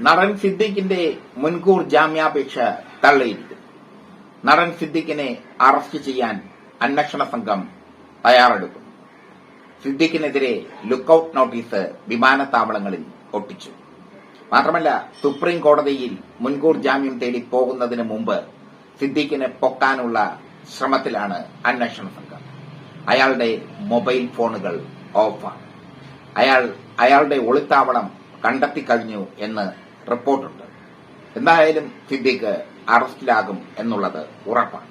നടൻ സിദ്ദിഖിന്റെ മുൻകൂർ ജാമ്യാപേക്ഷ തള്ളിയിരിക്കും നടൻ സിദ്ദിഖിനെ അറസ്റ്റ് ചെയ്യാൻ അന്വേഷണ സംഘം തയ്യാറെടുക്കും. സിദ്ദിഖിനെതിരെ ലുക്കൌട്ട് നോട്ടീസ് വിമാനത്താവളങ്ങളിൽ ഒട്ടിച്ചു. മാത്രമല്ല സുപ്രീം കോടതിയിൽ മുൻകൂർ ജാമ്യം തേടി പോകുന്നതിന് മുമ്പ് സിദ്ദിഖിനെ പൊക്കാനുള്ള ശ്രമത്തിലാണ് അന്വേഷണ സംഘം. അയാളുടെ മൊബൈൽ ഫോണുകൾ ഓഫാണ്. അയാൾ അയാളുടെ ഒളിത്താവളം കണ്ടെത്തിക്കഴിഞ്ഞു എന്ന് റിപ്പോർട്ടുണ്ട്. എന്തായാലും സിദ്ദിഖ് അറസ്റ്റിലാകും എന്നുള്ളത് ഉറപ്പാണ്.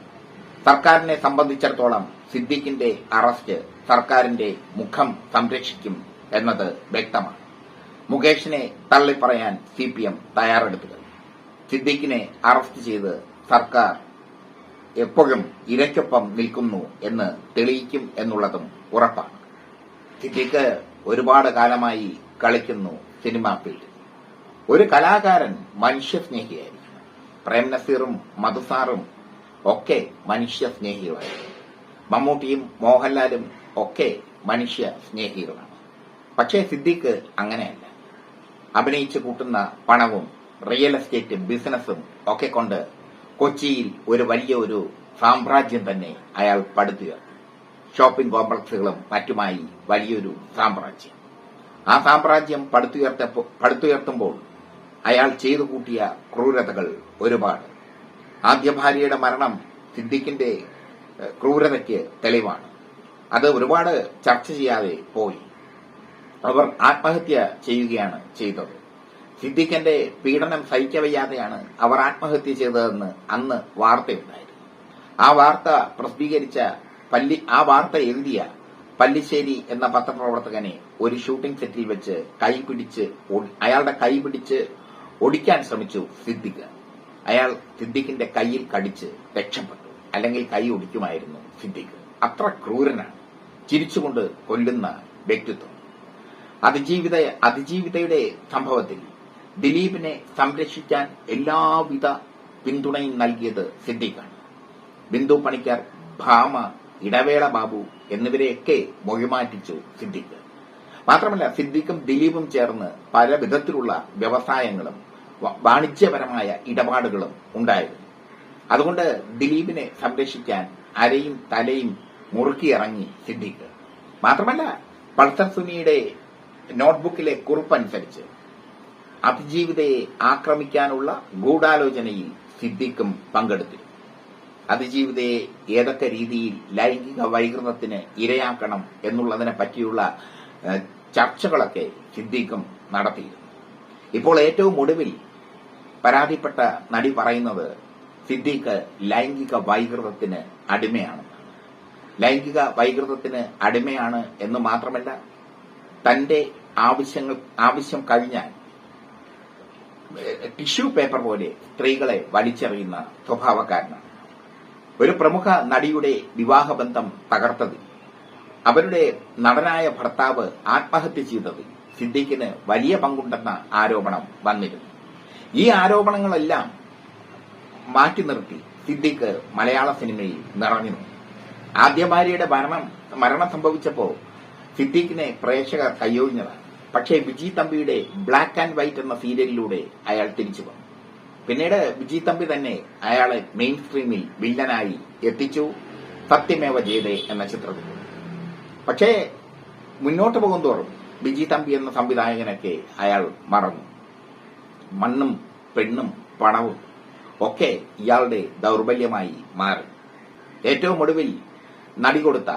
സർക്കാരിനെ സംബന്ധിച്ചിടത്തോളം സിദ്ദിഖിന്റെ അറസ്റ്റ് സർക്കാരിന്റെ മുഖം സംരക്ഷിക്കും എന്നത് വ്യക്തമാണ്. മുകേഷിനെ തള്ളിപ്പറയാൻ സി പി എം തയ്യാറെടുത്തു സിദ്ദിഖിനെ അറസ്റ്റ് ചെയ്ത് സർക്കാർ എപ്പോഴും ഇരയ്ക്കൊപ്പം നിൽക്കുന്നു എന്ന് തെളിയിക്കും എന്നുള്ളതും ഉറപ്പാണ്. സിദ്ദിഖ് ഒരുപാട് കാലമായി കളിക്കുന്നു സിനിമാ ഫീൽഡിൽ. ഒരു കലാകാരൻ മനുഷ്യസ്നേഹിയായിരിക്കണം. പ്രേം നസീറും മധുസാറും ഒക്കെ മനുഷ്യസ്നേഹികളായിരുന്നു മമ്മൂട്ടിയും മോഹൻലാലും ഒക്കെ മനുഷ്യ സ്നേഹികളാണ് പക്ഷേ സിദ്ദിഖ് അങ്ങനെയല്ല. അഭിനയിച്ചു കൂട്ടുന്ന പണവും റിയൽ എസ്റ്റേറ്റ് ബിസിനസ്സും ഒക്കെ കൊണ്ട് കൊച്ചിയിൽ ഒരു വലിയ ഒരു സാമ്രാജ്യം തന്നെ അയാൾ പടുത്തുയർത്തി. ഷോപ്പിംഗ് കോംപ്ലക്സുകളും മറ്റുമായി വലിയൊരു സാമ്രാജ്യം. ആ സാമ്രാജ്യം പടുത്തുയർത്തപ്പോ- പടുത്തുയർത്തുമ്പോൾ അയാൾ ചെയ്തു കൂട്ടിയ ക്രൂരതകൾ ഒരുപാട്. ആദ്യ ഭാര്യയുടെ മരണം സിദ്ദിഖിന്റെ ക്രൂരതയ്ക്ക് തെളിവാണ്. അത് ഒരുപാട് ചർച്ച ചെയ്യാതെ പോയി. അവർ ആത്മഹത്യ ചെയ്യുകയാണ് ചെയ്തത്. സിദ്ദിഖിന്റെ പീഡനം സഹിക്കവയ്യാതെയാണ് അവർ ആത്മഹത്യ ചെയ്തതെന്ന് അന്ന് വാർത്തയുണ്ടായിരുന്നു. ആ വാർത്ത പ്രസിദ്ധീകരിച്ച പല്ലി ആ വാർത്ത എഴുതിയ പല്ലിശ്ശേരി എന്ന പത്രപ്രവർത്തകനെ ഒരു ഷൂട്ടിംഗ് സെറ്റിൽ വെച്ച് കൈ പിടിച്ച് അയാളുടെ കൈ ഒടിക്കാൻ ശ്രമിച്ചു സിദ്ദിഖ്. അയാൾ സിദ്ദിഖിന്റെ കയ്യിൽ കടിച്ച് രക്ഷപ്പെട്ടു. അല്ലെങ്കിൽ കൈ ഒടിക്കുമായിരുന്നു സിദ്ദിഖ്. അത്ര ക്രൂരനാണ്. ചിരിച്ചുകൊണ്ട് കൊല്ലുന്ന വ്യക്തിത്വം. അതിജീവിത അതിജീവിതയുടെ സംഭവത്തിൽ ദിലീപിനെ സംരക്ഷിക്കാൻ എല്ലാവിധ പിന്തുണയും നൽകിയത് സിദ്ദിഖാണ്. ബിന്ദു പണിക്കർ ഭാമ ഇടവേള ബാബു എന്നിവരെയൊക്കെ മൊഴിമാറ്റിച്ചു സിദ്ദിഖ്. മാത്രമല്ല സിദ്ദിഖും ദിലീപും ചേർന്ന് പല വിധത്തിലുള്ള വ്യവസായങ്ങളും വാണിജ്യപരമായ ഇടപാടുകളും ഉണ്ടായിരുന്നു. അതുകൊണ്ട് ദിലീപിനെ സംരക്ഷിക്കാൻ അരയും തലയും മുറുക്കിയിറങ്ങി സിദ്ദിഖ്. മാത്രമല്ല പൾസർ സുനിയുടെ നോട്ട്ബുക്കിലെ കുറിപ്പനുസരിച്ച് അതിജീവിതയെ ആക്രമിക്കാനുള്ള ഗൂഢാലോചനയിൽ സിദ്ദിഖും പങ്കെടുത്തു അതിജീവിതയെ ഏതൊക്കെ രീതിയിൽ ലൈംഗിക വൈകൃതത്തിന് ഇരയാക്കണം എന്നുള്ളതിനെ പറ്റിയുള്ള ചർച്ചകളൊക്കെ സിദ്ദീഖും നടത്തിയിരുന്നു. ഇപ്പോൾ ഏറ്റവും ഒടുവിൽ പരാതിപ്പെട്ട നടി പറയുന്നത് സിദ്ദീഖ് ലൈംഗിക വൈകൃതത്തിന് അടിമയാണ്. ലൈംഗിക വൈകൃതത്തിന് അടിമയാണ് എന്ന് മാത്രമല്ല തന്റെ ആവശ്യങ്ങൾ ആവശ്യം കഴിഞ്ഞാൽ ടിഷ്യൂ പേപ്പർ പോലെ സ്ത്രീകളെ വലിച്ചെറിയുന്ന സ്വഭാവക്കാരനാണ്. ഒരു പ്രമുഖ നടിയുടെ വിവാഹബന്ധം തകർത്തതിൽ അവരുടെ നടനായ ഭർത്താവ് ആത്മഹത്യ ചെയ്തതിൽ സിദ്ദീഖിന് വലിയ പങ്കുണ്ടെന്ന ആരോപണം വന്നിരുന്നു. ഈ ആരോപണങ്ങളെല്ലാം മാറ്റി നിർത്തി സിദ്ദിഖ് മലയാള സിനിമയിൽ നിറഞ്ഞു. ആദ്യ ഭാര്യയുടെ മരണം മരണം സിദ്ദിഖിനെ പ്രേക്ഷകർ കയ്യൊഴിഞ്ഞതാണ് പക്ഷേ വിജി തമ്പിയുടെ ബ്ലാക്ക് ആൻഡ് വൈറ്റ് എന്ന സീരിയലിലൂടെ അയാൾ തിരിച്ചു വന്നു. പിന്നീട് വിജി തമ്പി തന്നെ അയാളെ മെയിൻ സ്ട്രീമിൽ വില്ലനായി എത്തിച്ചു. സത്യമേവ ജയതേ എന്ന ചിത്രത്തിൽ. പക്ഷേ മുന്നോട്ട് പോകും തോറും വിജി തമ്പി എന്ന സംവിധായകനൊക്കെ അയാൾ മറന്നു. മണ്ണും പെണ്ണും പണവും ഒക്കെ ഇയാളുടെ ദൗർബല്യമായി മാറി. ഏറ്റവും ഒടുവിൽ നടി കൊടുത്ത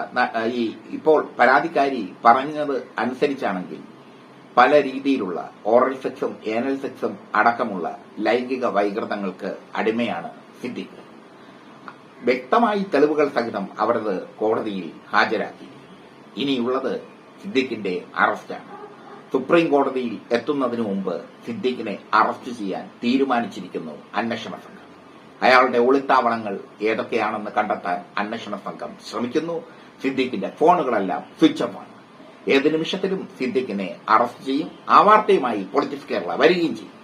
ഈ ഇപ്പോൾ പരാതിക്കാരി പറഞ്ഞത് അനുസരിച്ചാണെങ്കിൽ പല രീതിയിലുള്ള ഓറൽ സെക്സും ഏനൽ സെക്സും അടക്കമുള്ള ലൈംഗിക വൈകൃതങ്ങൾക്ക് അടിമയാണ് സിദ്ധി വ്യക്തമായി തെളിവുകൾ സഹിതം അവരത് കോടതിയിൽ ഹാജരാക്കി. ഇനിയുള്ളത് സിദ്ദിഖിന്റെ അറസ്റ്റാണ്. സുപ്രീം കോടതിയിൽ എത്തുന്നതിനു മുമ്പ് സിദ്ദീഖിനെ അറസ്റ്റ് ചെയ്യാൻ തീരുമാനിച്ചിരിക്കുന്നു അന്വേഷണ സംഘം. അയാളുടെ ഒളിത്താവളങ്ങൾ ഏതൊക്കെയാണെന്ന് കണ്ടെത്താൻ അന്വേഷണ സംഘം ശ്രമിക്കുന്നു. സിദ്ദീഖിന്റെ ഫോണുകളെല്ലാം സ്വിച്ച് ഓഫ് ആണ്. ഏത് നിമിഷത്തിലും സിദ്ദീഖിനെ അറസ്റ്റ് ചെയ്യും. ആ വാർത്തയുമായി പൊളിറ്റിക്സ് കേരള വരികയും ചെയ്യും.